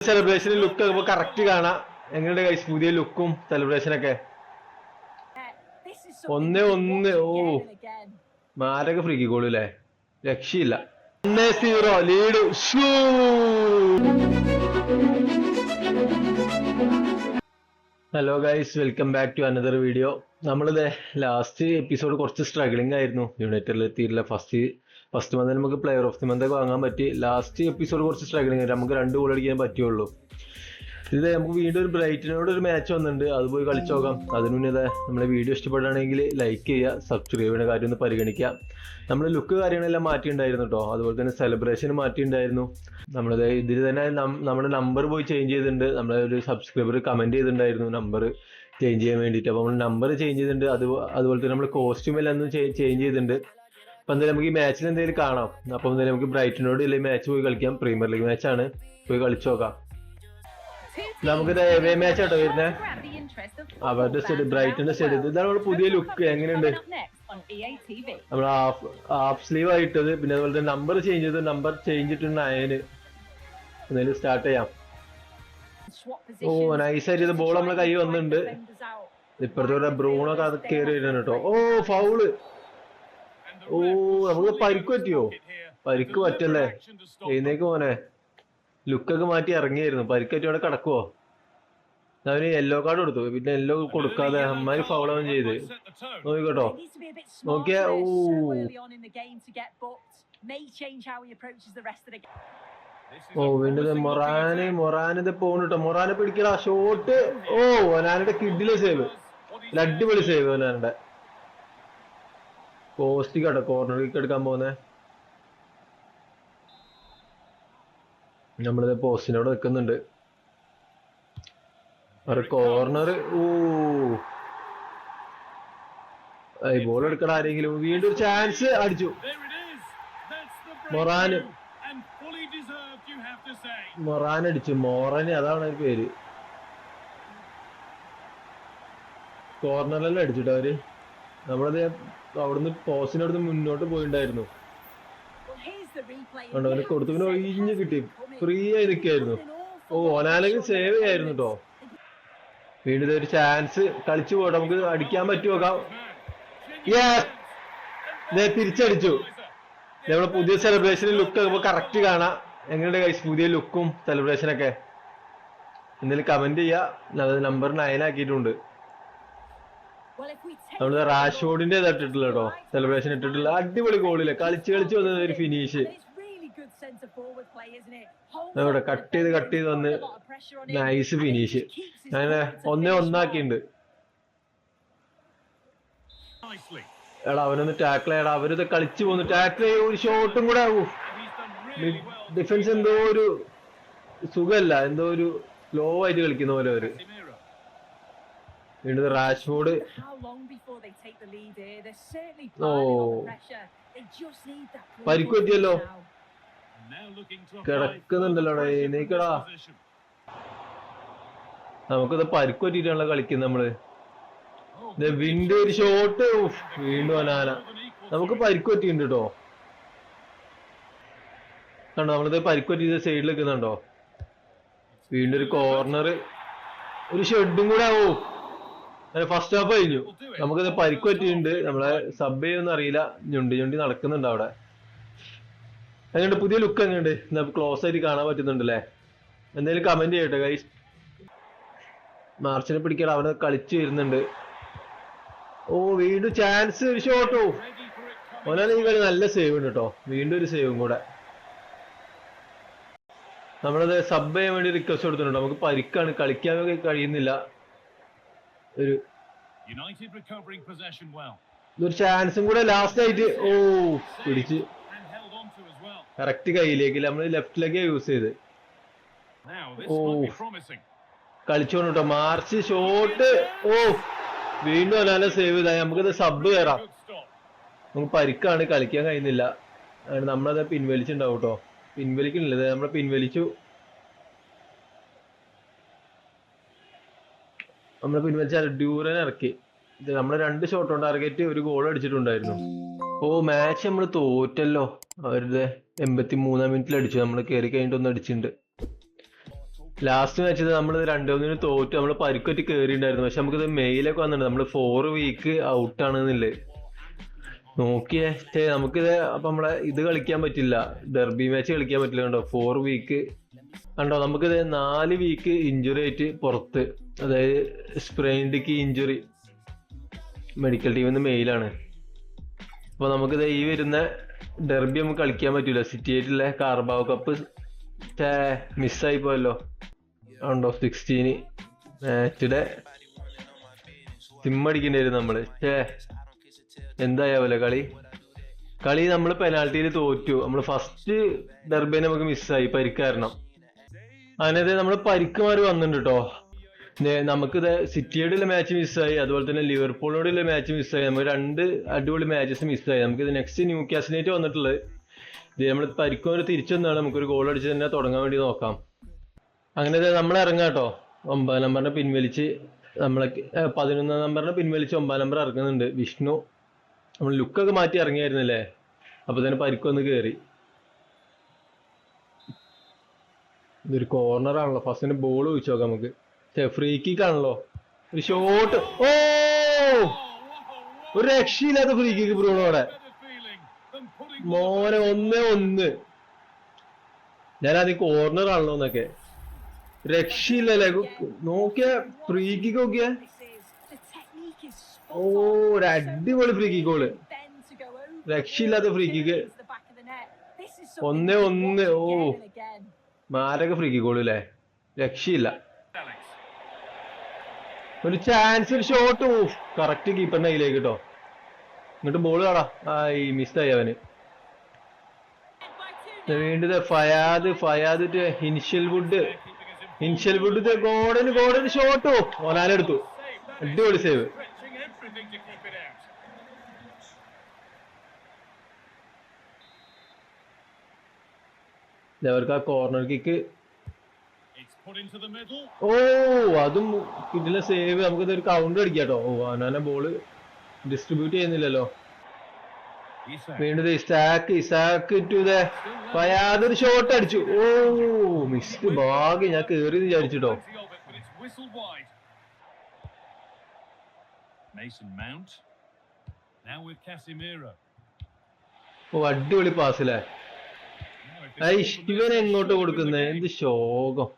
Celebration look ഒക്കെ correct കാണാം. എങ്ങനെയുണ്ട് ഗൈസ് പുതിയ ലുക്കും സെലിബ്രേഷൻ ഒക്കെ? ഒന്ന് ഒന്ന്. ഓ. മാരക ഫ്രീ ഗോൾ അല്ലേ രക്ഷയില്ല. ഒന്നേ zero lead hello guys welcome back to another video നമ്മളിത് ലാസ്റ്റ് എപ്പിസോഡ് കുറച്ച് സ്ട്രഗ്ലിംഗ് ആയിരുന്നു. യുണൈറ്റഡിൽ എത്തിയിട്ടില്ല. ഫസ്റ്റ് ഫസ്റ്റ് മന്ത് നമുക്ക് പ്ലെയർ ഓഫ് ദി മന്ത് വാങ്ങാൻ പറ്റി. ലാസ്റ്റ് എപ്പിസോഡ് കുറച്ച് സ്ട്രഗ്ലിംഗ് ആയിരുന്നു. നമുക്ക് രണ്ട് ഗോൾ അടിക്കാൻ പറ്റുള്ളൂ. ഇത് നമുക്ക് വീണ്ടും ഒരു ബ്രൈറ്റിനോട് ഒരു മാച്ച് വന്നിട്ടുണ്ട്. അത് പോയി കളിച്ചു നോക്കാം. അതിനു മുന്നേ നമ്മളെ വീഡിയോ ഇഷ്ടപ്പെടുകയാണെങ്കിൽ ലൈക്ക് ചെയ്യുക സബ്സ്ക്രൈബ് ചെയ്യുന്ന കാര്യം ഒന്ന് പരിഗണിക്കുക. നമ്മൾ ലുക്ക് കാര്യങ്ങളെല്ലാം മാറ്റിയിട്ടുണ്ടായിരുന്നു കേട്ടോ അതുപോലെ തന്നെ സെലിബ്രേഷൻ മാറ്റിയിട്ടുണ്ടായിരുന്നു. നമ്മളത് ഇതിൽ തന്നെ നമ്മുടെ നമ്പർ പോയി ചേഞ്ച് ചെയ്തിട്ടുണ്ട്. നമ്മളെ ഒരു സബ്സ്ക്രൈബർ കമന്റ് ചെയ്തിട്ടുണ്ടായിരുന്നു നമ്പർ ചേഞ്ച് ചെയ്യാൻ വേണ്ടിയിട്ട്. അപ്പോൾ നമ്മൾ നമ്പർ ചേഞ്ച് ചെയ്തിട്ടുണ്ട്. അത് അതുപോലെ തന്നെ നമ്മൾ കോസ്റ്റ്യൂമെല്ലാം ചേഞ്ച് ചെയ്തിട്ടുണ്ട്. അപ്പം എന്തായാലും നമുക്ക് ഈ മാച്ചിൽ എന്തെങ്കിലും കാണാം. അപ്പം എന്തായാലും നമുക്ക് ബ്രൈറ്റിനോട് ഇല്ലെങ്കിൽ മാച്ച് പോയി കളിക്കാം. പ്രീമിയർ ലീഗ് മാച്ചാണ് പോയി കളിച്ചു നോക്കാം. നമുക്കിത് എവേ മാച്ച് ആട്ടോ വരുന്നത് അവരുടെ സ്റ്റഡി ബ്രൈറ്റിന്റെ സ്റ്റഡി ഇതാണ് നമ്മുടെ പുതിയ ലുക്ക് എങ്ങനെയുണ്ട്? നമ്മൾ ഹാഫ് ഹാഫ് സ്ലീവ് ആയിട്ടത്. പിന്നെ അതുപോലെ തന്നെ നമ്പർ ചേഞ്ച് ചെയ്ത്. നമ്പർ ചേഞ്ച് ഇട്ട് നയന് എന്തായാലും സ്റ്റാർട്ട് ചെയ്യാം. ഓ നൈസ് ആയിട്ട് ബോൾ നമ്മളെ കൈ വന്നിട്ടുണ്ട്. ഇപ്പുറത്തെ ബ്രൂണൊക്കെ അത് കയറി വരുന്നുണ്ട് കേട്ടോ. ഓ ഫൗൾ ഓ നമുക്ക് പരിക്ക് പറ്റിയോ? പരിക്ക് പറ്റല്ലേ? എഴുന്നേക്ക് മോനെ. ലുക്കൊക്കെ മാറ്റി ഇറങ്ങിയായിരുന്നു. പരിക്ക് പറ്റി അവിടെ കിടക്കുവോ അവന് യെല്ലോ കാർഡ് കൊടുത്തു. പിന്നെ യെല്ലോ കൊടുക്കാതെ അമ്മാര് ഫോളോ ചെയ്ത്. നോക്കിക്കോട്ടോ. നോക്കിയാ ഓ ഓ വീണ്ടും ദേ മൊറാന് മൊറാന് ഇത് പോണിട്ടോ മൊറാനെ പിടിക്കടാ. ഷോട്ട് ഓ ഒനാനുടെ കിഡിലെ സേവ് അടിപൊളി സേവ് ഒനാനുടെ പോസ്റ്റ് ആട്ടോ. കിക്ക് എടുക്കാൻ പോകുന്നേ. നമ്മളിത് പോസ്റ്റിനോട് നിൽക്കുന്നുണ്ട്. ഒരു കോർണർ ഓ ബോൾ എടുക്കണ ആരെങ്കിലും. വീണ്ടും ഒരു ചാൻസ് അടിച്ചു. മൊറാന്. മൊറാൻ അടിച്ചു. മോറന് അതാണ് പേര്. കോർണറിലെല്ലാം അടിച്ചിട്ടോ അവർ? നമ്മളത് അവിടുന്ന് പോസ്റ്റിന്റെ അവിടുന്ന് മുന്നോട്ട് പോയിണ്ടായിരുന്നു. കണ്ടോ അവന് കൊടുത്തു പിന്നെ ഒഴിഞ്ഞ് കിട്ടി. ഫ്രീ ആയി നിൽക്കായിരുന്നു ഓ ഓനാലും സേവ് ചെയ്യായിരുന്നു കേട്ടോ വീണ്ടും ഒരു ചാൻസ് കളിച്ചു പോട്ടെ. നമുക്ക് അടിക്കാൻ പറ്റുമോ? തിരിച്ചടിച്ചു. നമ്മളെ പുതിയ സെലിബ്രേഷൻ ലുക്ക് കറക്റ്റ് കാണാം. എങ്ങനെയുണ്ട് കഴിച്ചു പുതിയ ലുക്കും സെലിബ്രേഷൻ ഒക്കെ. എന്തെങ്കിലും കമന്റ് ചെയ്യാ. നമ്പർ നയൻ ആക്കിയിട്ടുണ്ട്. നമ്മൾ റാഷോഡിന്റെ ഇട്ടിട്ടില്ല കേട്ടോ സെലിബ്രേഷൻ ഇട്ടിട്ടില്ല. അടിപൊളി ഗോളില്ല കളിച്ച് കളിച്ച് വന്ന ഒരു ഫിനിഷ് അവിടെ കട്ട് ചെയ്ത് കട്ട് ചെയ്ത് വന്ന് നൈസ് ഫിനിഷ് അങ്ങനെ ഒന്നേ ഒന്നാക്കിണ്ട് എടാ അവനൊന്ന് ടാക്കിൾ ചെയ്യടാ. അവരിത് കളിച്ചു പോന്നു ടാക്കിൾ ചെയ്യ ഒരു ഷോട്ടും കൂടെ ഡിഫൻസ് എന്തോ ഒരു സുഖല്ല. എന്തോ ഒരു സ്ലോ ആയിട്ട് കളിക്കുന്ന പോലെ അവർ. വീണ്ടും റാഷ്ഫോർഡ് ഓ പരിക്ക് പറ്റിയല്ലോ. കിടക്കുന്നുണ്ടല്ലോ എണീക്കടാ നമുക്കിത് പരിക്ക് പറ്റിയിട്ടാണല്ലോ കളിക്കുന്നത് നമ്മൾ. ദേ വീണ്ടും ഒരു ഷോട്ട് വീണ്ടും അനാന. നമുക്ക് പരിക്ക് പറ്റിയിട്ടുണ്ട് കേട്ടോ കണ്ടോ നമ്മളിത് പരിക്ക് പറ്റിയത് സൈഡിൽ നിൽക്കുന്നുണ്ടോ? വീണ്ടും ഒരു കോർണർ ഒരു ഷെഡും കൂടെ ആവോ. ഫസ്റ്റ് ഹാഫ് കഴിഞ്ഞു. നമുക്കിത് പരിക്ക് പറ്റിയിട്ടുണ്ട്. നമ്മളെ സബ് ചെയ്യുമെന്ന് അറിയില്ല. ഞുണ്ടി ഞുണ്ടി നടക്കുന്നുണ്ട് അവിടെ. എങ്ങനെയുണ്ട്? പുതിയ ലുക്ക് എങ്ങനെയുണ്ട്? നമുക്ക് ക്ലോസ് ആയിട്ട് കാണാൻ പറ്റുന്നുണ്ടല്ലേ? എന്തായാലും കമന്റ് ചെയ്യട്ടെ ഗൈസ് മാർച്ചിനെ പിടിക്കാൻ അവിടെ കളിച്ചു വരുന്നുണ്ട്. ഓ വീണ്ടും ചാൻസ് ഒരു ഷോട്ടോ ഓനാണ് ഈ കളി നല്ല സേവ് ഉണ്ട് കേട്ടോ വീണ്ടും ഒരു സേവും കൂടെ. നമ്മളത് സബ് ചെയ്യാൻ വേണ്ടി റിക്വസ്റ്റ് കൊടുത്തിട്ടുണ്ട്. നമുക്ക് പരിക്കാണ്. കളിക്കാൻ കഴിയുന്നില്ല. ഒരു ഒരു ചാൻസും കൂടെ ലാസ്റ്റ് ആയിട്ട് ഓ പിടിച്ച്. കറക്റ്റ് കയ്യിലേക്ക് നമ്മൾ ലെഫ്റ്റിലേക്ക് യൂസ് ചെയ്ത്. ഓ. കളിച്ചോണ്ട് കേട്ടോ. മാർച്ച് ഷോട്ട് ഓ വീണ്ടും അനാല സേവ് ചെയ്താൽ നമുക്കിത് സബ് കയറാം. നമുക്ക് പരിക്കാണ് കളിക്കാൻ കഴിയുന്നില്ല. നമ്മളത് പിൻവലിച്ചിട്ടുണ്ടാവും കേട്ടോ. പിൻവലിക്കുന്നില്ല. നമ്മൾ പിൻവലിച്ചു. നമ്മളെ പിൻവലിച്ച ഡ്യൂറൻ ഇറക്കി. ഇത് നമ്മൾ രണ്ട് ഷോട്ട് ഓൺ ടാർഗറ്റ് ഒരു ഗോൾ അടിച്ചിട്ടുണ്ടായിരുന്നു. ഓ മാച്ച് നമ്മൾ തോറ്റല്ലോ. അവരുടെ എൺപത്തി മൂന്നാം മിനിറ്റിൽ അടിച്ചു. നമ്മൾ കയറി കഴിഞ്ഞിട്ട് ഒന്ന് അടിച്ചിട്ടുണ്ട്. ലാസ്റ്റ് മാച്ച് നമ്മൾ രണ്ടു മൂന്നിന് തോറ്റു. നമ്മൾ പരിക്കൊറ്റി കയറിയിട്ടുണ്ടായിരുന്നു പക്ഷെ നമുക്കിത് മെയിലൊക്കെ വന്നിട്ടുണ്ട്. നമ്മൾ ഫോർ വീക്ക് ഔട്ട് ആണെന്നില്ലേ നോക്കിയേ. നമുക്കിത് അപ്പൊ നമ്മളെ ഇത് കളിക്കാൻ പറ്റില്ല. ഡെർബി മാച്ച് കളിക്കാൻ പറ്റില്ല കണ്ടോ? ഫോർ വീക്ക് കണ്ടോ? നമുക്കിത് നാല് വീക്ക് ഇഞ്ചുറി ആയിട്ട് പുറത്ത്. അതായത് സ്പ്രെയിൻഡിക്ക് ഇഞ്ചുറി മെഡിക്കൽ ടീമിൽ നിന്ന് മെയിലാണ് അപ്പൊ നമുക്കിത് ഈ വരുന്ന ഡെർബി നമുക്ക് കളിക്കാൻ പറ്റൂല. സിറ്റി ആയിട്ടുള്ള കാർബാവ് കപ്പ് മിസ്സായി പോയല്ലോ. റൗണ്ട് ഓഫ് സിക്സ്റ്റീന് മാച്ചിടെ സിമ്മടിക്കേണ്ടി അടിക്കേണ്ടി വരും നമ്മൾ. ഛേ എന്തായാവൂല കളി. കളി നമ്മൾ പെനാൾട്ടിയിൽ തോറ്റു. നമ്മൾ ഫസ്റ്റ് ഡെർബിനെ നമുക്ക് മിസ്സായി പരിക്കാരണം അതിനകത്ത് നമ്മൾ പരിക്കുമാർ വന്നിട്ടുണ്ട് കേട്ടോ നമുക്കിത് സിറ്റിയോടുള്ള മാച്ച് മിസ്സായി അതുപോലെ തന്നെ ലിവർപൂളിനോടുള്ള മാച്ച് മിസ്സായി നമുക്ക് രണ്ട് അടിപൊളി മാച്ചസ് മിസ്സായി നമുക്കിത് നെക്സ്റ്റ് ന്യൂ കാസിനേറ്റ് വന്നിട്ടുള്ളത്. ഇത് നമ്മൾ പരിക്കുമാർ തിരിച്ചു വന്നാണ്. നമുക്കൊരു ഗോൾ അടിച്ച് തന്നെ തുടങ്ങാൻ വേണ്ടി നോക്കാം. അങ്ങനെ നമ്മൾ ഇറങ്ങാം കേട്ടോ. ഒമ്പത് നമ്പറിനെ പിൻവലിച്ച് നമ്മളെ പതിനൊന്നാം നമ്പറിനെ പിൻവലിച്ച് ഒമ്പത് നമ്പർ ഇറങ്ങുന്നുണ്ട്. വിഷ്ണു. നമ്മൾ ലുക്കൊക്കെ മാറ്റി ഇറങ്ങിയായിരുന്നല്ലേ? അപ്പൊ തന്നെ പരിക്കൊന്ന് കയറി ഇതൊരു കോർണറാണല്ലോ ഫസ്റ്റിന് ബോൾ ചോദിച്ചു നോക്കാം നമുക്ക്. ഫ്രീ കിക്ക് ആണല്ലോ ഒരു ഷോട്ട് ഓ! ഒരു രക്ഷയില്ലാത്ത ഫ്രീ കിക്ക് ബ്രൂണോടെ മോനെ ഒന്നേ ഒന്ന്. ഞാൻ അത് കോർണർ ആണല്ലോ എന്നൊക്കെ. രക്ഷയില്ലല്ലേ? നോക്കിയ ഫ്രീ കിക്ക് നോക്കിയ. ഓ ഒരു അടിപൊളി ഫ്രീ കിക്ക് ഗോൾ രക്ഷയില്ലാത്ത ഫ്രീ കിക്ക് ഒന്നേ ഒന്ന്. ഓ. മാരക ഫ്രീ കിക്ക് ഗോൾ അല്ലേ രക്ഷയില്ല. ഒരു ചാൻസ് ഒരു ഷോട്ട് കറക്റ്റ് കീപ്പറിന്റെ കയ്യിലേക്ക് കേട്ടോ എന്നിട്ട് ബോൾ കാണാ. ഈ മിസ്സായി അവന്. വീണ്ടും ഫയാദ് Fayad Hinshelwood Hinshelwood Gordon Gordon shot. That is അടിപൊളി സേവ്. അവർക്ക് ആ കോർണർ കിക്ക് ഓ അതും ഇതിലെ സേവ് നമുക്ക് ഒരു കൗണ്ടർ അടിക്കാട്ടോ. ഓ അവനാനെ ബോൾ ഡിസ്ട്രിബ്യൂട്ട് ചെയ്യുന്നില്ലല്ലോ. യാതൊരു വീണ്ടും ഇസാക്ക് ഇസാക്ക് ടു ദ ഫയാദ് ഒരു ഷോട്ട് അടിച്ചു. ഓ മിസ് ഭാഗ്യം ഞാൻ കേറി വിചാരിച്ചിട്ടോ. ഓ അടിപൊളി പാസ് അല്ലേ ഇവൻ എങ്ങോട്ട് കൊടുക്കുന്നേ? എന്ത് ശോകം.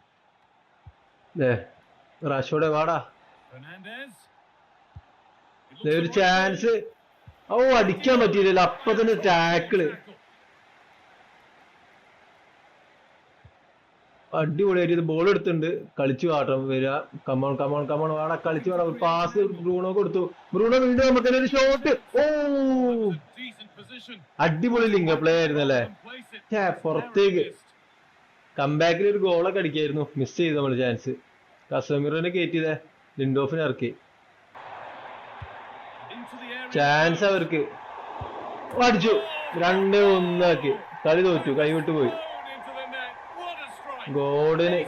റാഷോടെ വാടാ. ഒരു ചാൻസ് ഓ അടിക്കാൻ പറ്റിയില്ല അപ്പൊ തന്നെ ടാക്കിൾ. അടിപൊളിയായിട്ട് ബോൾ എടുത്തിട്ടുണ്ട്. കളിച്ചു കാട്ടം വരിക കമോൺ കമോൺ കമോൺ വാടാ കളിച്ചു വാടാ. പാസ് ബ്രൂണോ കൊടുത്തു. ബ്രൂണോ വീണ്ടും നമുക്ക് ഒരു ഷോട്ട് ഓ. അടിപൊളി ലിംഗ പ്ലേ ആയിരുന്നല്ലേ. പുറത്തേക്ക്. കംബാക്കിൽ ഒരു ഗോളൊക്കെ അടിക്കായിരുന്നു. മിസ് ചെയ്തു നമ്മൾ ചാൻസ് കസമിറോനെ കയറ്റിയതേ. ലിൻഡോഫിനെ ഇറക്കി. ചാൻസ് അവർക്ക്. അടിച്ചു. രണ്ട് ഒന്നാക്കി കളി തോറ്റു. കൈവിട്ട് പോയി. ഗോഡിന്.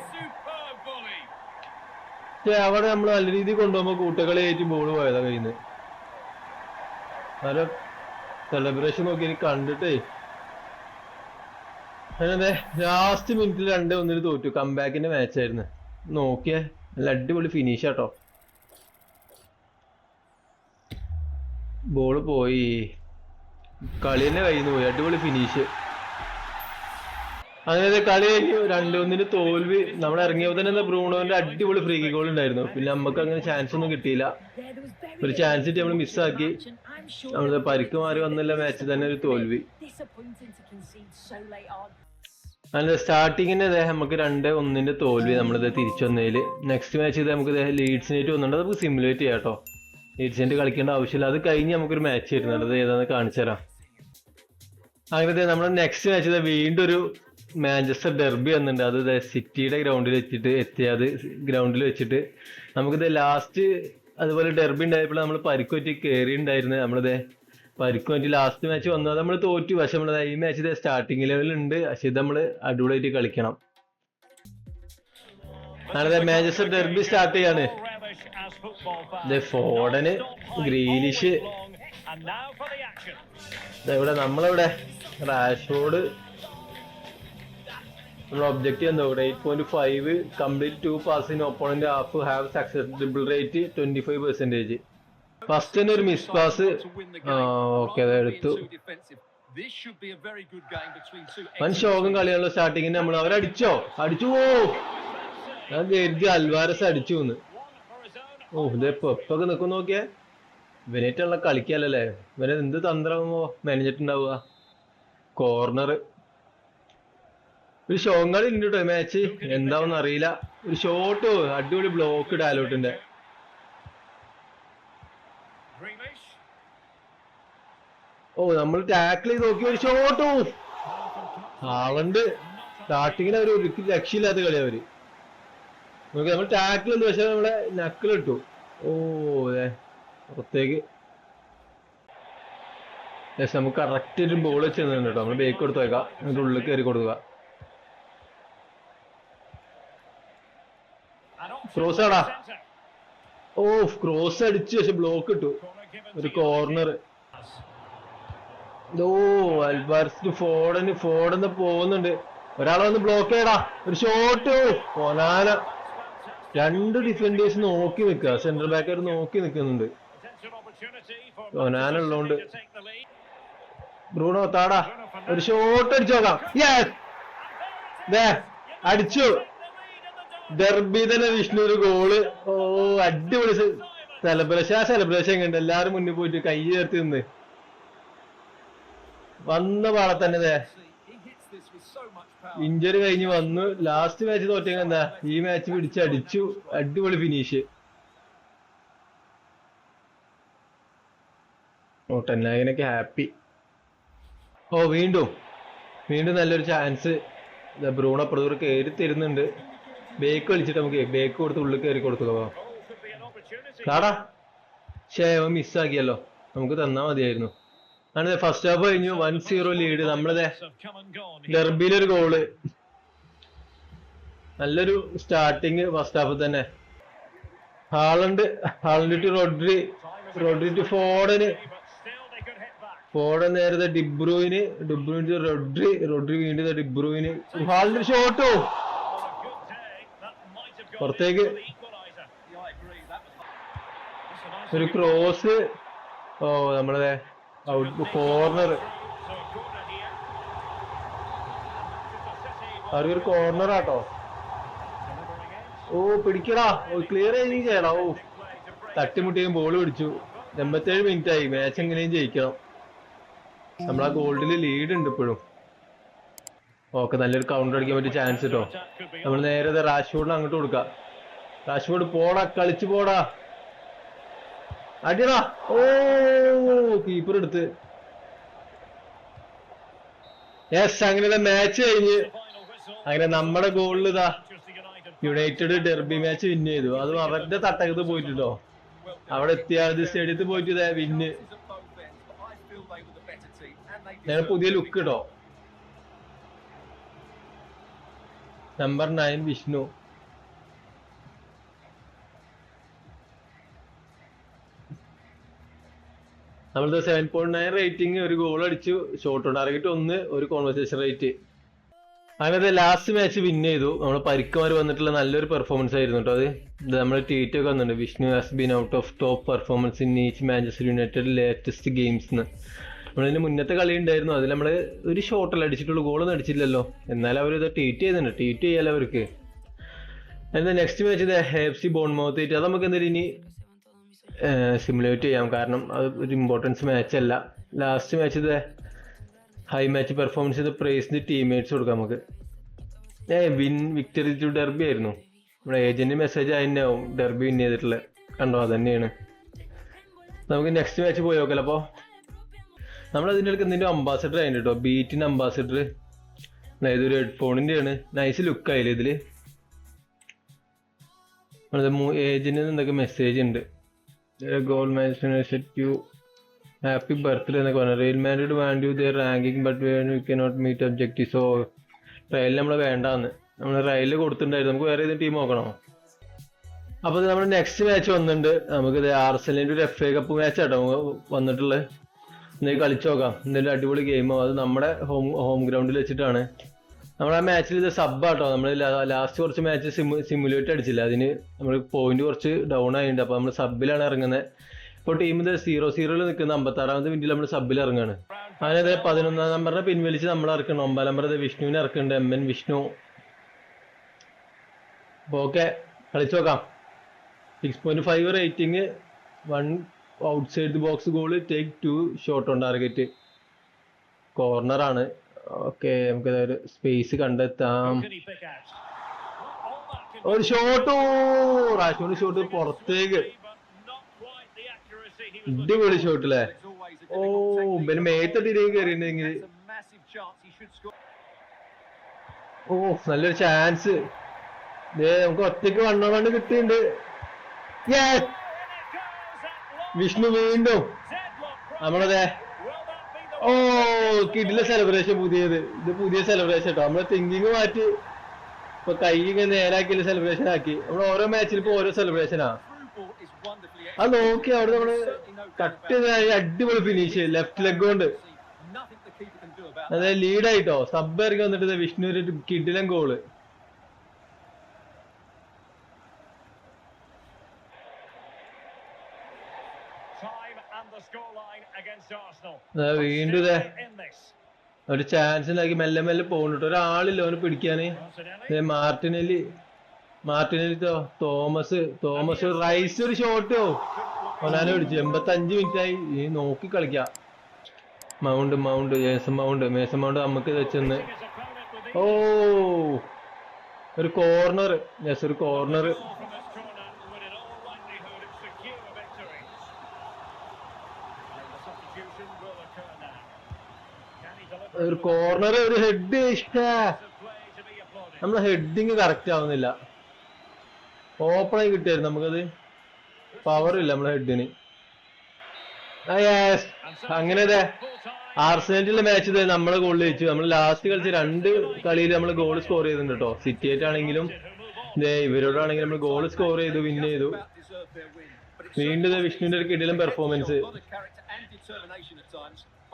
അവിടെ നമ്മൾ നല്ല രീതിയിൽ കൊണ്ടുപോകുമ്പോ കൂട്ടക്കളി ആയിട്ട് ബോൾ പോയതാ കയ്യിൽ നിന്ന് നല്ല സെലിബ്രേഷൻ നോക്കി കണ്ടിട്ടേ. അങ്ങനെ ലാസ്റ്റ് മിനിറ്റിൽ രണ്ട് ഒന്നിന് തോറ്റു. കംബാക്കിന്റെ മാച്ച് ആയിരുന്നു. നോക്കിയേ. നല്ല അടിപൊളി ഫിനിഷ് ആട്ടോ. ബോൾ പോയി. കളി തന്നെ കയ്യിൽ നിന്ന് പോയി. അടിപൊളി ഫിനിഷ് അങ്ങനെ കളി കഴിഞ്ഞു രണ്ട് ഒന്നിന് തോൽവി. നമ്മൾ ഇറങ്ങിയപ്പോൾ തന്നെ ബ്രൂണോന്റെ അടിപൊളി ഫ്രീ ഗോൾ ഉണ്ടായിരുന്നു. പിന്നെ നമുക്ക് അങ്ങനെ ചാൻസ് ഒന്നും കിട്ടിയില്ല. ഒരു ചാൻസ് കിട്ടി നമ്മൾ മിസ്സാക്കി നമ്മുടെ പരിക്ക് മാറി വന്നില്ല മാച്ച് തന്നെ ഒരു തോൽവി. അങ്ങനെ സ്റ്റാർട്ടിങ്ങിന് അദ്ദേഹം നമുക്ക് രണ്ട് ഒന്നിന്റെ തോൽവി നമ്മളിത് തിരിച്ചു വന്നതിൽ നെക്സ്റ്റ് മാച്ച് ഇത് നമുക്ക് ലീഡ്സിനായിട്ട് വന്നിട്ടുണ്ട് നമുക്ക് സിമുലേറ്റ് ചെയ്യാം കേട്ടോ ലീഡ്സിനായിട്ട് കളിക്കേണ്ട ആവശ്യമില്ല. അത് കഴിഞ്ഞ് നമുക്കൊരു മാച്ച് വരുന്നുണ്ട് അത് ഏതാന്ന് കാണിച്ചു തരാം. അങ്ങനെ നമ്മൾ നെക്സ്റ്റ് മാച്ച് വീണ്ടും ഒരു മാഞ്ചസ്റ്റർ ഡെർബി വന്നിട്ടുണ്ട് അത് സിറ്റിയുടെ ഗ്രൗണ്ടിൽ വെച്ചിട്ട് എത്തി അത് ഗ്രൗണ്ടിൽ വെച്ചിട്ട് നമുക്കിത് ലാസ്റ്റ് അതുപോലെ ഡെർബി ഉണ്ടായപ്പോൾ നമ്മൾ പരിക്കുപറ്റി കയറി ഉണ്ടായിരുന്നു നമ്മളിത് പരിക്കുപറ്റി ലാസ്റ്റ് മാച്ച് വന്നത് നമ്മൾ തോറ്റു. പക്ഷെ നമ്മൾ ഈ മാച്ച് ഇത് സ്റ്റാർട്ടിങ് ലെവലിൽ ഉണ്ട് പക്ഷെ ഇത് നമ്മൾ അടിപൊളിയായിട്ട് കളിക്കണം. അങ്ങനെ മാഞ്ചസ്റ്റർ ഡെർബി സ്റ്റാർട്ട് ചെയ്യാണ്. ഫോഡന് ഗ്രീനിഷ്. ഇവിടെ നമ്മളിവിടെ റാഷ്ഫോർഡ് നമ്മുടെ ഒബ്ജക്റ്റീവ് എന്താ eight point five complete to pass in opponent half have successful rate twenty five percentage first തന്നെ ഒരു മിസ് പാസ് ഓക്കെ അത് എടുത്തു. വൻ ശോകം കളിയാണല്ലോ സ്റ്റാർട്ടിങ്ങിന് നമ്മൾ അവരടിച്ചോ അടിച്ചു? പോ. ഞാൻ കരുതി അൽവാരസ് അടിച്ചു എന്ന്. ഓ ഇത് പെപ്പൊക്കെ നിൽക്കും നോക്കിയേ? ഇവനേറ്റുള്ള കളിക്കാലല്ലേ ഇവനെ എന്ത് തന്ത്രമോ മെനഞ്ഞിട്ടുണ്ടാവുക കോർണർ ഒരു ഷോങ്ങൾ ഉണ്ട് കേട്ടോ മാച്ച് എന്താവെന്ന് അറിയില്ല. ഒരു ഷോട്ട് അടിപൊളി ബ്ലോക്ക് ഡാലോട്ടിന്റെ ഓ നമ്മൾ ടാക്കിൾ ചെയ്ത് നോക്കി ഒരു ഷോട്ട് ആളുണ്ട്. സ്റ്റാർട്ടിങ്ങിന് അവർ ഒരു രക്ഷയില്ലാത്ത കളി അവർ. നോക്കി നമ്മൾ ടാക്കിൾ ചെയ്തു പക്ഷെ നമ്മളെ നക്കിൾ ഇട്ടു. ഓ പുറത്തേക്ക്. പക്ഷെ നമുക്ക് കറക്റ്റ് ഒരു ബോൾ വെച്ച് തന്നിട്ടുണ്ട് കേട്ടോ നമ്മൾ ബേക്ക് കൊടുത്തേക്കാം എന്നിട്ട് ഉള്ളിൽ കയറി കൊടുക്കുക. ക്രോസ് ആടാ ഓ ക്രോസ് അടിച്ച് പക്ഷെ ബ്ലോക്ക് ഇട്ടു. ഒരു കോർണർ ഓ അൽബാർസിന് ഫോർഡന് ഫോർഡന്ന് പോകുന്നുണ്ട്. ഒരാളെ വന്ന് ബ്ലോക്ക് ചെയ്യടാ. ഒരു ഷോട്ട് ഒനാന രണ്ട് ഡിഫൻഡേഴ്സ് നോക്കി നിൽക്കുക. സെൻട്രൽ ബാക്കർ നോക്കി നിൽക്കുന്നുണ്ട്. ഒനാനുള്ളോണ്ട് ബ്രൂണോ താടാ. ഒരു ഷോട്ട് അടിച്ചു നോക്കാം. യെസ് അടിച്ചു. ഡെർബി തന്നെ വിഷ്ണു ഒരു ഗോൾ ഓ അടിപൊളി സെലിബ്രേഷൻ ആ സെലിബ്രേഷൻ കണ്ട്. എല്ലാരും മുന്നിൽ പോയിട്ട് കൈ ചേർത്ത് നിന്ന്. വന്ന പാടെ തന്നെ ദേ. ഇഞ്ചറി കഴിഞ്ഞ് വന്നു. ലാസ്റ്റ് മാച്ച് തോറ്റെങ്കിൽ എന്താ? ഈ മാച്ച് പിടിച്ച് അടിച്ചു. അടിപൊളി ഫിനിഷ് ഓ ടെന്നാഗിനൊക്കെ ഹാപ്പി ഓ വീണ്ടും. വീണ്ടും നല്ലൊരു ചാൻസ് ബ്രൂണ അപ്പുറത്തൂർ കയറി തരുന്നുണ്ട്. ബേക്ക് കളിച്ചിട്ട് നമുക്ക് ബേക്ക് കൊടുത്ത് ഉള്ളിൽ കയറി കൊടുത്തോ? കാടാ. ഷേ മിസ്സാക്കിയല്ലോ നമുക്ക് തന്നാ മതിയായിരുന്നു. ആണ് ഫസ്റ്റ് ഹാഫ് കഴിഞ്ഞു. വൺ സീറോ ലീഡ് നമ്മളതെ ഡെർബിയിലൊരു ഗോൾ നല്ലൊരു സ്റ്റാർട്ടിങ് ഫസ്റ്റ് ഹാഫ് തന്നെ. Haaland Haaland to Rodri Rodri to ഫോർഡന്. Foden നേരത്തെ ഡിബ്രൂയിന് to റോഡ്രി റോഡ്രി വീണ്ടും ഡിബ്രൂയിന്. ഹാളിന്റെ ഷോട്ടോ പുറത്തേക്ക്. ഒരു ക്രോസ് ഓ നമ്മളെ കോർണർ അവർക്കൊരു കോർണർ ആട്ടോ. ഓ പിടിക്കടാ. ഓ ക്ലിയർ ചെയ്യും ചെയ്യടാ. ഓ തട്ടിമുട്ടിയും ബോൾ പിടിച്ചു. എൺപത്തേഴ് മിനിറ്റ് ആയി. മാച്ച് എങ്ങനെയും ജയിക്കണം. നമ്മളാ ഗോൾഡിൽ ലീഡ് ഉണ്ട് ഇപ്പോഴും. ഓക്കെ നല്ലൊരു കൗണ്ടർ അടിക്കാൻ പറ്റിയ ചാൻസ് കിട്ടോ നമ്മൾ നേരെ റാഷ്ഫോർഡിന് അങ്ങോട്ട് കൊടുക്കാം. റാഷ്ഫോർഡ് പോടാ കളിച്ചു പോടാ. അടിയടാ. ഓ കീപ്പർ എടുത്ത്. യെസ് അങ്ങനെ മാച്ച് കഴിഞ്ഞ്. അങ്ങനെ നമ്മുടെ ഗോളിൽ ഇതാ. യുണൈറ്റഡ് ഡെർബി മാച്ച് വിൻ ചെയ്തു. അത് അവരുടെ തട്ടകത്ത് പോയിട്ടുണ്ടോ? അവിടെ എത്തിയാൽ സ്റ്റേഡിയത്തിൽ പോയിട്ട് ഇതാ വിന്ന് പുതിയ ലുക്ക് ഇടോ നമ്പർ നയൻ വിഷ്ണു. നമ്മളത് സെവൻ പോയിന്റ് നയൻ റേറ്റിംഗ് ഒരു ഗോൾ അടിച്ചു. ഷോട്ട് ടാർഗറ്റ് ഒന്ന് ഒരു കോൺവെർസേഷൻ റേറ്റ് അങ്ങനെ ലാസ്റ്റ് മാച്ച് വിൻ ചെയ്തു. നമ്മൾ പരിക്കുമാർ വന്നിട്ടുള്ള നല്ലൊരു പെർഫോമൻസ് ആയിരുന്നു കേട്ടോ അത്. നമ്മൾ ട്വീറ്റ് ഒക്കെ വന്നിട്ടുണ്ട്. Vishnu has been out of top performance in each Manchester United latest games എന്ന് നമ്മളതിന് മുന്നത്തെ കളി ഉണ്ടായിരുന്നു. അതിൽ നമ്മൾ ഒരു ഷോട്ടല്ല അടിച്ചിട്ടുള്ളൂ. ഗോളൊന്നും അടിച്ചില്ലല്ലോ എന്നാലും അവർ ഇത് ട്വീറ്റ് ചെയ്യുന്നുണ്ട് ട്വീറ്റ് ചെയ്യാലോ അവർക്ക്. എന്താ നെക്സ്റ്റ് മാച്ച് ഇത്? എഫ് സി ബോൺ മൗത്ത് ആയിട്ട്. അത് നമുക്ക് എന്തായാലും ഇനി സിമുലേറ്റ് ചെയ്യാം. കാരണം അത് ഒരു ഇമ്പോർട്ടൻസ് മാച്ച് അല്ല. ലാസ്റ്റ് മാച്ച് ഇത്? ഹൈ മാച്ച് പെർഫോമൻസ് ചെയ്ത പ്രൈസിന് ടീംമേറ്റ്സ് കൊടുക്കാം നമുക്ക്. ഏ വിൻ വിക്ടറി ടു ഡെർബി ആയിരുന്നു. നമ്മുടെ ഏജന്റ് മെസ്സേജ് അതിനാവും ഡെർബി വിൻ ചെയ്തിട്ടുള്ളത് കണ്ടോ? അതന്നെയാണ് നമുക്ക് നെക്സ്റ്റ് മാച്ച് പോയി നോക്കല്ലോ അപ്പോൾ നമ്മൾ അതിന്റെ ഇടയ്ക്ക് എന്തിന്റെ അംബാസഡർ ആയിരുന്നു കേട്ടോ ബീറ്റിന്റെ അംബാസഡർ അതായത് ഒരു ഹെഡ്ഫോണിന്റെ ആണ് നൈസ് ലുക്ക് ആയില്ല ഇതിൽ ഏജന്റിന് എന്തൊക്കെ മെസ്സേജ് ഉണ്ട്? Goal match you happy birthday എന്നൊക്കെ പറഞ്ഞു. Rail want you dear ranking but you K not meet objective so ട്രയലിൽ നമ്മൾ വേണ്ടാന്ന്. നമ്മൾ റയലിൽ കൊടുത്തിട്ടുണ്ടായിരുന്നു. നമുക്ക് വേറെ ഏതെങ്കിലും ടീം നോക്കണോ? അപ്പോൾ നമ്മൾ നെക്സ്റ്റ് മാച്ച് വന്നിട്ടുണ്ട്. നമുക്ക് എസ് ആർസലിന്റെ ഒരു എഫ് എ കപ്പ് മാച്ച് ആട്ടോ വന്നിട്ടുള്ളത്. എന്തെങ്കിലും കളിച്ചു നോക്കാം. എന്തെങ്കിലും അടിപൊളി ഗെയിമോ അത് നമ്മുടെ ഹോം ഹോം ഗ്രൗണ്ടിൽ വെച്ചിട്ടാണ്. നമ്മൾ ആ മാച്ചിൽ ഇത് സബ് ആട്ടോ. നമ്മൾ ലാസ്റ്റ് കുറച്ച് മാച്ച് സിമുലേറ്റ് അടിച്ചില്ല? അതിന് നമ്മൾ പോയിന്റ് കുറച്ച് ഡൗൺ ആയിട്ടുണ്ട് അപ്പോൾ നമ്മൾ സബിലാണ് ഇറങ്ങുന്നത് ഇപ്പോൾ ടീം ഇത് സീറോ സീറോയിൽ നിൽക്കുന്ന അമ്പത്താറാമത്തെ മിനിറ്റിൽ നമ്മൾ സബിൽ ഇറങ്ങാണ്. അതിനത് പതിനൊന്നാം നമ്പറിനെ പിൻവലിച്ച് നമ്മൾ ഇറക്കണം. ഒമ്പതാം നമ്പർ വിഷ്ണുവിനെ ഇറക്കുന്നുണ്ട്. M N Vishnu. ഓക്കെ കളിച്ചു നോക്കാം. Six point five rating one outside the box goal take two shot on target കോർണറാണ് okay നമുക്ക് ഒരു സ്പേസ് കണ്ടെത്താം. Can ഒരു ഷോട്ട് റാഷ്മോട് ഷോട്ട് പുറത്തേക്ക്. അടിപൊളി ഷോട്ട് അല്ലേ ഓ. പിന്നെ മേത്തട്ടിലേക്ക് കയറിയിട്ടുണ്ടെങ്കിൽ. ഓ നല്ലൊരു ചാൻസ് നമുക്ക് ഒറ്റയ്ക്ക് വണ്ണോ വണ്ണ് കിട്ടിയിട്ടുണ്ട്. Yes! വിഷ്ണു വീണ്ടും നമ്മളതെ ഓ കിടില സെലിബ്രേഷൻ പുതിയത്. ഇത് പുതിയ സെലിബ്രേഷൻ കേട്ടോ നമ്മളെ തിങ്കിങ് മാറ്റി ഇപ്പൊ കൈ ഇങ്ങനെ നേരാക്കിയ സെലിബ്രേഷൻ ആക്കി. നമ്മൾ ഓരോ മാച്ചിൽ ഇപ്പൊ ഓരോ സെലിബ്രേഷനാ അത് നോക്കി അവിടെ നമ്മൾ കട്ട് അടിപൊളി ഫിനിഷ് ലെഫ്റ്റ് ലെഗ് കൊണ്ട്. അതായത് ലീഡായിട്ടോ സബ് ഇറങ്ങി വന്നിട്ട് ദേ വിഷ്ണു ഒരു കിടിലൻ ഗോൾ വീണ്ടും ഒരു ചാൻസ് ഉണ്ടാക്കി മെല്ലെ മെല്ലെ പോകുന്നുണ്ട് ഒരാളില്ല അവന് പിടിക്കാന്? Martinelli Martinelli Thomas Thomas Rice ഒരു ഷോട്ടോ ഒനാനെ പിടിച്ചു. എൺപത്തി അഞ്ച് മിനിറ്റ് ആയി. ഈ നോക്കി കളിക്കാം. Mount Mount Mason Mount. Mason Mount നമുക്ക് വെച്ചെന്ന്. ഓ ഒരു കോർണർ യെസ് ഒരു കോർണർ ഒരു കോർണർ ഒരു ഹെഡ് നമ്മളെ ഹെഡിങ് കറക്റ്റ് ആവുന്നില്ല. ഓപ്പൺ ആയി കിട്ടിയായിരുന്നു നമുക്കത്. പവർ ഇല്ല നമ്മളെ ഹെഡിന് അങ്ങനെ ഇതേ. ആർസനലിന്റെ മാച്ച് ദേ നമ്മളെ ഗോൾ ജയിച്ചു. നമ്മൾ ലാസ്റ്റ് കളിച്ച രണ്ട് കളിയിൽ നമ്മൾ ഗോൾ സ്കോർ ചെയ്തിട്ടുണ്ട് കേട്ടോ. സിറ്റി ആയിട്ടാണെങ്കിലും ഇവരോടാണെങ്കിലും നമ്മൾ ഗോൾ സ്കോർ ചെയ്തു വിൻ ചെയ്തു. വീണ്ടും വിഷ്ണുവിന്റെ ഒരു കിടിലൻ performance.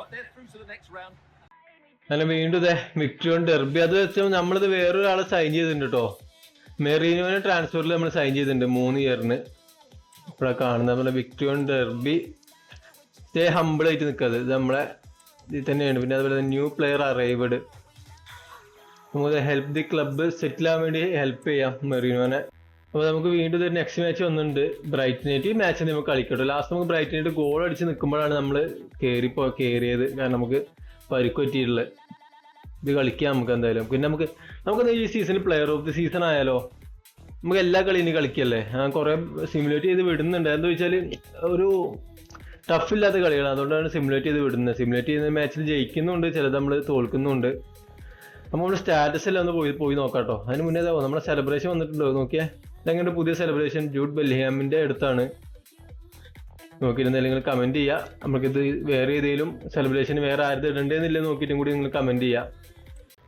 But they're through to the next round. അങ്ങനെ വീണ്ടും ഇതേ വിക്ടോൺ ഡെർബി അത് വെച്ച് നമ്മളിത് വേറൊരാളെ സൈൻ ചെയ്തിട്ടുണ്ട് കേട്ടോ മെറീനോനെ ട്രാൻസ്ഫറിൽ നമ്മൾ സൈൻ ചെയ്തിട്ടുണ്ട് മൂന്ന് ഇയറിന് ഇവിടെ കാണുന്നത് നമ്മളെ വിക്ടോൺ ഡെർബി സ്റ്റേ ഹമ്പിൾ ആയിട്ട് നിൽക്കുന്നത് ഇത് നമ്മളെ ഇതിൽ തന്നെയാണ്. പിന്നെ അതുപോലെ ന്യൂ പ്ലെയർ അറൈവഡ് നമുക്ക് ഹെൽപ്പ് ദി ക്ലബ്ബ് സെറ്റിൽ ആവാൻ വേണ്ടി ഹെൽപ്പ് ചെയ്യാം മെറീനോനെ. അപ്പോൾ നമുക്ക് വീണ്ടും ഒരു നെക്സ്റ്റ് മാച്ച് വന്നിട്ടുണ്ട്. ബ്രൈറ്റനായിട്ട് മാച്ച് നമുക്ക് കളിക്കട്ടോ. ലാസ്റ്റ് നമുക്ക് ബ്രൈറ്റനായിട്ട് ഗോൾ അടിച്ച് നിൽക്കുമ്പോഴാണ് നമ്മൾ കയറിപ്പോ കയറിയത് കാരണം നമുക്ക് പരിക്ക് പറ്റിയിട്ടുള്ളത് ഇത് കളിക്കാം നമുക്ക് എന്തായാലും. പിന്നെ നമുക്ക് നമുക്ക് ഈ സീസണിൽ പ്ലെയർ ഓഫ് ദി സീസൺ ആയാലോ? നമുക്ക് എല്ലാ കളിയും കളിക്കല്ലേ? ഞാൻ കുറെ സിമുലേറ്റ് ചെയ്ത് വിടുന്നുണ്ട്. എന്താ വെച്ചാൽ ഒരു ടഫ് ഇല്ലാത്ത കളികളാണ്. അതുകൊണ്ടാണ് സിമുലേറ്റ് ചെയ്ത് വിടുന്നത്. സിമുലേറ്റ് ചെയ്യുന്ന മാച്ചിൽ ജയിക്കുന്നുണ്ട് ചിലത് നമ്മൾ തോൽക്കുന്നുണ്ട്. അപ്പോൾ നമ്മൾ സ്റ്റാറ്റസ് എല്ലാം ഒന്ന് പോയി പോയി നോക്കാം കേട്ടോ അതിന് മുന്നേ നമ്മുടെ സെലിബ്രേഷൻ വന്നിട്ടുണ്ടോ? നോക്കിയേ. ഞങ്ങളുടെ പുതിയ സെലിബ്രേഷൻ ജൂഡ് ബെല്ലിഹാമിന്റെ അടുത്താണ്. നോക്കിയിരുന്നെങ്കിൽ നിങ്ങൾ കമന്റ് ചെയ്യുക നമുക്കിത് വേറെ ഏതെങ്കിലും സെലിബ്രേഷൻ വേറെ ആരും ഇടണ്ടേന്നില്ല നോക്കിയിട്ടും കൂടി നിങ്ങൾ കമന്റ് ചെയ്യുക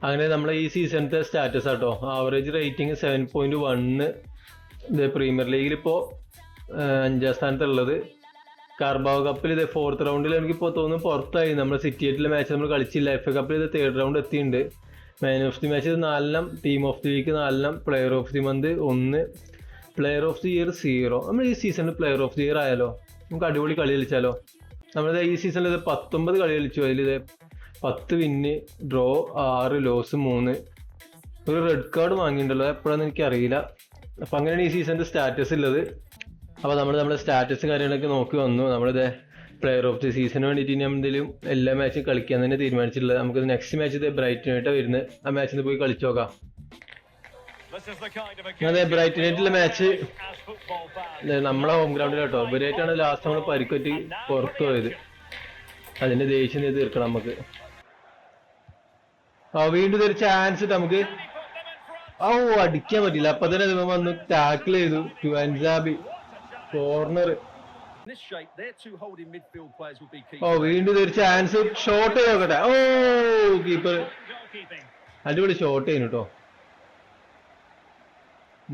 അങ്ങനെ നമ്മളെ ഈ സീസണത്തെ സ്റ്റാറ്റസ് ആട്ടോ. Average rating seven point one ഇത് പ്രീമിയർ ലീഗിൽ ഇപ്പോൾ അഞ്ചാം സ്ഥാനത്തുള്ളത്. കാർബാവ് കപ്പിൽ ഇത് ഫോർത്ത് റൗണ്ടിൽ എനിക്കിപ്പോൾ തോന്നുന്നു പുറത്തായി. നമ്മൾ സിറ്റി ആയിട്ടുള്ള മാച്ച് നമ്മൾ കളിച്ചില്ല. എഫ് എ കപ്പിൽ ഇത് തേർഡ് റൗണ്ട് എത്തിയിട്ടുണ്ട് മാൻ ഓഫ് ദി മാച്ച് നാലെണ്ണം ടീം ഓഫ് ദി വീക്ക് നാലെണ്ണം പ്ലെയർ ഓഫ് ദി മന്ത് ഒന്ന് player of the year zero നമ്മൾ ഈ സീസണിൽ പ്ലെയർ ഓഫ് ദി ഇയർ ആയാലോ? നമുക്ക് അടിപൊളി കളി കളിച്ചാലോ? നമ്മളിത് ഈ സീസണിൽ ഇത് പത്തൊമ്പത് കളി കളിച്ചു. അതിൽ ഇത് പത്ത് വിന്ന് ഡ്രോ ആറ് ലോസ് മൂന്ന്. ഒരു റെഡ് കാർഡ് വാങ്ങിയിട്ടുണ്ടല്ലോ. എപ്പോഴാണെന്ന് എനിക്ക് അറിയില്ല അപ്പം അങ്ങനെയാണ് ഈ സീസണിന്റെ സ്റ്റാറ്റസ് ഉള്ളത്. അപ്പോൾ നമ്മൾ നമ്മുടെ സ്റ്റാറ്റസ് കാര്യങ്ങളൊക്കെ നോക്കി വന്നു. നമ്മളിത് പ്ലെയർ ഓഫ് ദി സീസണിന് വേണ്ടിയിട്ട് ഇനി എന്തെങ്കിലും എല്ലാ മാച്ചും കളിക്കാൻ തന്നെ തീരുമാനിച്ചിട്ടുള്ളത്. നമുക്ക് നെക്സ്റ്റ് മാച്ച് ഇത് ബ്രൈറ്റിനായിട്ടാണ് വരുന്നത്. ആ മാച്ചിൽ പോയി കളിച്ചു നോക്കാം. അതെ ബ്രൈറ്റനായിട്ടുള്ള മാച്ച് നമ്മളെ ഹോം ഗ്രൗണ്ടിൽ കേട്ടോ. ഇവരായിട്ടാണ് ലാസ്റ്റ് നമ്മൾ പരിക്കറ്റി പുറത്തു പോയത്. അതിന്റെ ദേഷ്യം ചെയ്ത് തീർക്കണം നമുക്ക്. ആ വീണ്ടും ഒരു ചാൻസ് ഇട്ട് നമുക്ക്. ഓ അടിക്കാൻ പറ്റില്ല അപ്പൊ തന്നെ അത് വന്ന് ടാക്കിൾ ചെയ്തു. To അൻസാബി corner. ഓ വീണ്ടും ഒരു ചാൻസ് ഷോട്ട് നോക്കട്ടെ ഓ കീപ്പർ. അടിപൊളി ഷോട്ട് ചെയ്യുന്നു കേട്ടോ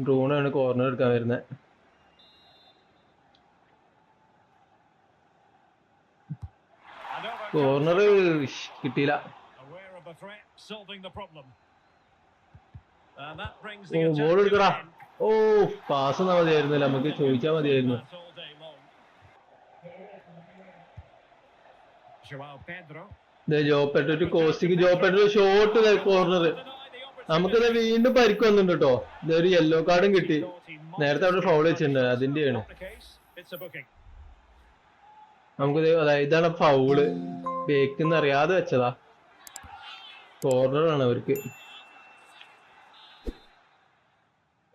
ബ്രൂണാണ് കോർണർ എടുക്കാൻ വരുന്നത് കോർണർ കിട്ടിയില്ല. ബോൾ എടുക്കടാ. ഓ പാസ് എന്നാ മതിയായിരുന്നില്ല? നമുക്ക് ചോദിച്ചാ മതിയായിരുന്നു. ജോപ്പെട്ടോ ഷോട്ട് കോർണർ നമുക്കിത്. വീണ്ടും പരിക്ക് വന്നിട്ടുണ്ട് കേട്ടോ ഒരു യെല്ലോ കാർഡും കിട്ടി. നേരത്തെ അവിടെ ഫൗൾ വെച്ചിട്ടുണ്ട്. അതിന്റെയാണ്. ആണ്. നമുക്കിത് അതായത് ഇതാണ് ഫൗൾ ബേക്കെന്ന് അറിയാതെ വെച്ചതാ. കോർണറാണ് അവർക്ക്.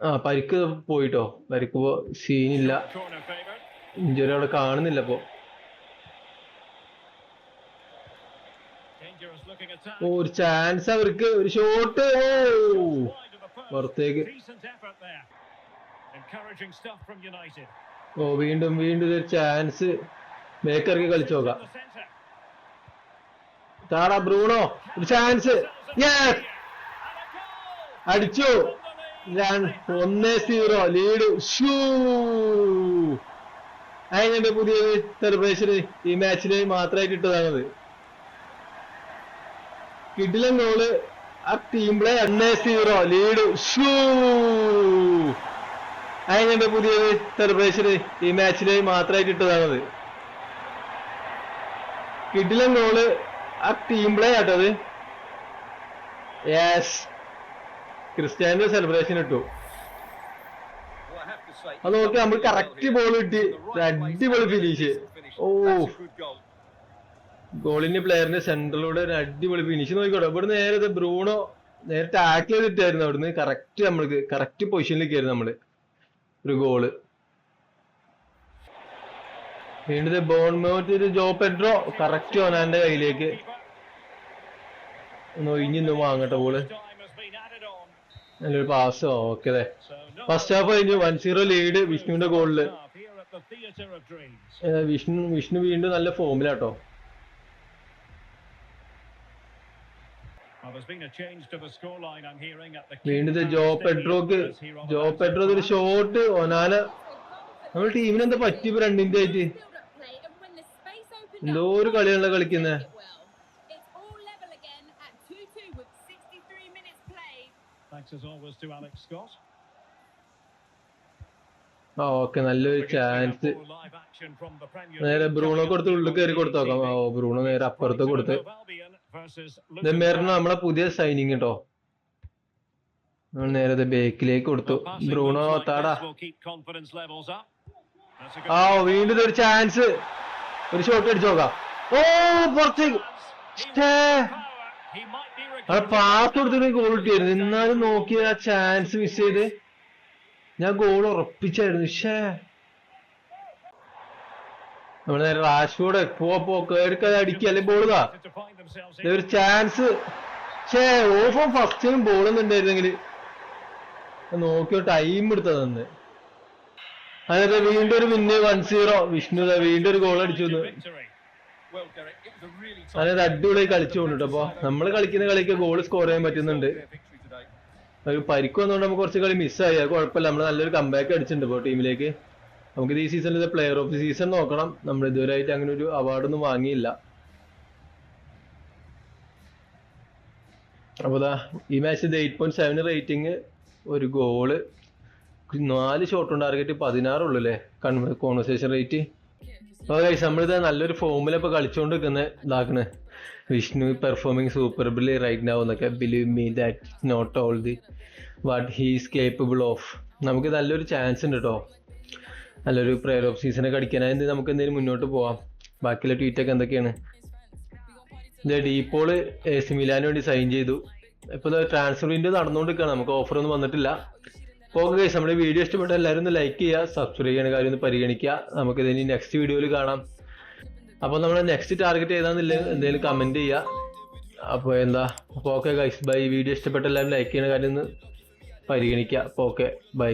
ആ പരിക്ക് പോയിട്ടോ. പരിക്ക് പോ സീനില്ല. ഇഞ്ചുറി അവിടെ കാണുന്നില്ല ഇപ്പൊ. ഒരു ചാൻസ് അവർക്ക് ഒരു ഷോട്ട്. പുറത്തേക്ക്. ഓ വീണ്ടും വീണ്ടും ഒരു ചാൻസ് ബേക്കർക്ക് കളിച്ചു നോക്കാം താടാ ബ്രൂണോ ഒരു ചാൻസ്! അടിച്ചു ഒന്നേ. സീറോ ലീഡ് ഷൂ അതിനുണ്ട് പുതിയ സെലിബ്രേഷൻ ഈ മാച്ചിന് മാത്രമായിട്ട് ഇട്ടതാണത് കിഡിലൻ ഗോൾ ആ ടീം പ്ലേ ഒന്ന് സീറോ ലീഡ്. അതിനുണ്ട് പുതിയ സെലിബ്രേഷൻ ഈ മാച്ചിൽ മാത്രമായിട്ട് ഇട്ടതാണത് കിടിലൻ ഗോൾ ആ ടീം പ്ലേ ആട്ടത് യാസ് ക്രിസ്ത്യാനിന്റെ സെലിബ്രേഷൻ ഇട്ടു. അത് നോക്കി നമ്മൾ കറക്റ്റ് ബോൾ കിട്ടി അടിപൊളി ഫിനിഷ് ഓ. ഗോളിന്റെ പ്ലെയറിന്റെ സെന്ററിലൂടെ ഒരു അടിപൊളി ഫിനിഷ് നോക്കിക്കോട്ടെ. ഇവിടെ നേരെ ബ്രൂണോ നേരെ ടാക്കിൾ ചെയ്തിട്ടായിരുന്നു അവിടുന്ന്. കറക്റ്റ് നമ്മൾക്ക് കറക്റ്റ് പൊസിഷനിലേക്കായിരുന്നു നമ്മൾ. ഒരു ഗോൾ വീണ്ടും ബോൺമൗത്ത് ജോ പെഡ്രോ കറക്റ്റ് ഓനാന്റെ കയ്യിലേക്ക്. ഒന്ന് ഒഴിഞ്ഞു വാങ്ങട്ടെ ബോൾ. നല്ലൊരു പാസ് ഓക്കെ ഫസ്റ്റ് ഹാഫ് കഴിഞ്ഞു. വൺ സീറോ ലീഡ് വിഷ്ണുവിന്റെ ഗോളിൽ വിഷ്ണു വിഷ്ണു വീണ്ടും നല്ല ഫോമിലാട്ടോ വീണ്ടും ജോ the ജോ പെഡ്രോ ഒരു. ഷോട്ട് ഒനാന നമ്മുടെ ടീമിന് എന്താ പറ്റി ഇപ്പൊ രണ്ടിന്റെ ആയിട്ട് എന്തോ ഒരു കളിയാണല്ലോ കളിക്കുന്നത് ഓക്കെ നല്ലൊരു ചാൻസ് നേരെ ബ്രൂണോ കൊടുത്ത് ഉള്ളിൽ കയറി കൊടുത്തു ഓ ബ്രൂണോ നേരെ അപ്പുറത്ത് കൊടുത്ത് നമ്മളെ പുതിയ സൈനിങ് കേട്ടോ നമ്മൾ നേരെ ബേക്കിലേക്ക് കൊടുത്തു. ബ്രൂണോ താടാ ആ വീണ്ടും ഒരു ചാൻസ് ഒരു ഷോട്ട് അടിച്ചു നോക്കാം. ഓ പുറത്തേക്ക്. പാസ് കൊടുത്തിട്ട് ഗോൾ കിട്ടിയായിരുന്നു എന്നാലും നോക്കിയ ആ ചാൻസ് മിസ് ചെയ്ത്. ഞാൻ ഗോൾ ഉറപ്പിച്ചായിരുന്നു. ഷേ നമ്മൾ നേരെ റാഷ്ഫോർഡ് പോ പോ കേടുക്കാതെ അടിക്കുക അല്ലെ ബോൾ താ to find themselves they in. ഒരു ചാൻസ് ഷേ ഓഫോ ഫസ്റ്റിനും ബോൾ ഒന്നുണ്ടായിരുന്നെങ്കിൽ നോക്കിയോ ടൈം എടുത്തതെന്ന് അതെ വീണ്ടും ഒരു വിന്ന് വൺ സീറോ വിഷ്ണു വീണ്ടും ഒരു ഗോൾ അടിച്ചു അതായത് അടിപൊളിയായി കളിച്ചു കൊണ്ടിട്ട്. അപ്പൊ നമ്മൾ കളിക്കുന്ന കളിക്ക് ഗോൾ സ്കോർ ചെയ്യാൻ പറ്റുന്നുണ്ട്. പരിക്ക് വന്നുകൊണ്ട് നമുക്ക് കുറച്ച് കളി മിസ്സായി അത് കുഴപ്പമില്ല. നമ്മൾ നല്ലൊരു കമ്പാക്ക് അടിച്ചിട്ടുണ്ട് ഇപ്പോൾ ടീമിലേക്ക് നമുക്ക് ഈ സീസണിൽ പ്ലെയർ ഓഫ് ദി സീസൺ നോക്കണം. നമ്മൾ ഇതുവരെയായിട്ട് അങ്ങനെ ഒരു അവാർഡൊന്നും വാങ്ങിയില്ല. അപ്പോൾ ദാ ഈ മാച്ചിൽ എയ്റ്റ് പോയിന്റ് സെവൻ റേറ്റിംഗ് ഒരു ഗോൾ നാല് ഷോട്ട് ടാർഗറ്റ് പതിനാറുള്ളൂ അല്ലേ കോൺവെർസേഷൻ റേറ്റ് അപ്പോൾ ഗൈസ് നമ്മളിത് നല്ലൊരു ഫോമിലപ്പോൾ കളിച്ചുകൊണ്ട് നിൽക്കുന്നത് ഇതാക്കണേ. Vishnu performing superbly right now എന്നൊക്കെ believe me that not all the what he's capable of നമുക്ക് നല്ലൊരു ചാൻസ് ഉണ്ട് കേട്ടോ നല്ലൊരു പ്രയർ ഓഫ് സീസണൊക്കെ അടിക്കാനായി നമുക്ക് എന്തെങ്കിലും മുന്നോട്ട് പോവാം. ബാക്കിയുള്ള ട്വീറ്റൊക്കെ എന്തൊക്കെയാണ്? ഡീപ്പോൾ എ സി മിലാന് വേണ്ടി സൈൻ ചെയ്തു. ഇപ്പോൾ ട്രാൻസ്ഫർ വിൻഡോ നടന്നുകൊണ്ടിരിക്കുകയാണ്. നമുക്ക് ഓഫർ ഒന്നും വന്നിട്ടില്ല. അപ്പോൾ ഗൈസ് നമ്മുടെ വീഡിയോ ഇഷ്ടപ്പെട്ട എല്ലാവരും ഒന്ന് ലൈക്ക് ചെയ്യുക സബ്സ്ക്രൈബ് ചെയ്യുന്ന കാര്യം ഒന്ന് പരിഗണിക്കുക. നമുക്ക് ഇതിന് നെക്സ്റ്റ് വീഡിയോയിൽ കാണാം. അപ്പോൾ നമ്മൾ നെക്സ്റ്റ് ടാർഗറ്റ് ഏതാണെന്നില്ല എന്തെങ്കിലും കമന്റ് ചെയ്യുക. അപ്പോൾ എന്താ അപ്പോൾ ഓക്കെ ഗൈസ് ബൈ വീഡിയോ ഇഷ്ടപ്പെട്ട എല്ലാവരും ലൈക്ക് ചെയ്യുന്ന കാര്യം ഒന്ന് പരിഗണിക്കുക. അപ്പോൾ ഓക്കെ ബൈ